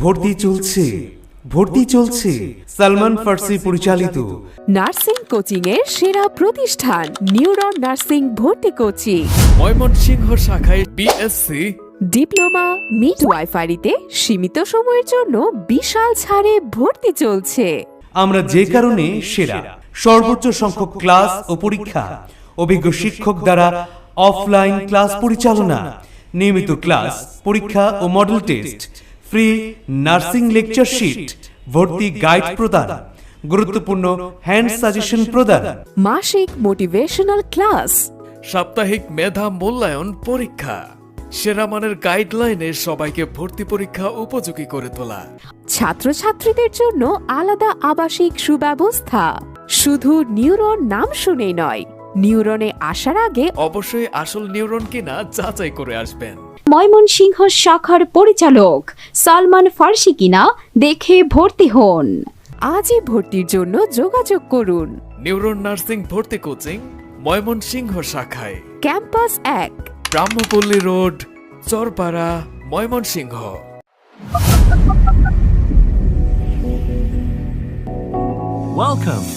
ভর্তি চলছে ভর্তি চলছে। সালমান ফার্সি পরিচালিত। নার্সিং কোচিং এর সেরা প্রতিষ্ঠান নিউরন নার্সিং ভর্তি কোচিং। ময়মনসিংহ শাখায় বিএসসি ডিপ্লোমা মিড ওয়াইফারিতে সীমিত সময়ের জন্য বিশাল ছাড়ে ভর্তি চলছে। আমরা যে কারণে সেরা সর্বোচ্চ সংখ্যক ক্লাস ও পরীক্ষা অভিজ্ঞ শিক্ষক দ্বারা অফলাইন ক্লাস পরিচালনা নিয়মিত ক্লাস পরীক্ষা ও model test free nursing lecture sheet ভর্তি গাইড প্রদান গুরুত্বপূর্ণ হ্যান্ড সাজেশন প্রদান মাসিক মোটিভেশনাল ক্লাস সাপ্তাহিক মেধা মূল্যায়ন পরীক্ষা সেরা মানের গাইডলাইনে সবাইকে ভর্তি পরীক্ষা উপযোগী করে তোলা। ছাত্রছাত্রীদের জন্য আলাদা আবাসিক সুব্যবস্থা। শুধু নিউরন নাম শুনেই নয় নিউরনে আসার আগে অবশ্যই আসল নিউরন কিনা যাচাই করে আসবেন। ময়মনসিংহ শাখার পরিচালক সালমান ফার্সি কিনা দেখে ভর্তি হন। আজই ভর্তির জন্য যোগাযোগ করুন। নিউরন নার্সিং ভর্তি কোচিং ময়মনসিংহ শাখায়। ক্যাম্পাস এক। ব্রাহ্মপল্লী রোড চরপাড়া ময়মনসিংহ। Welcome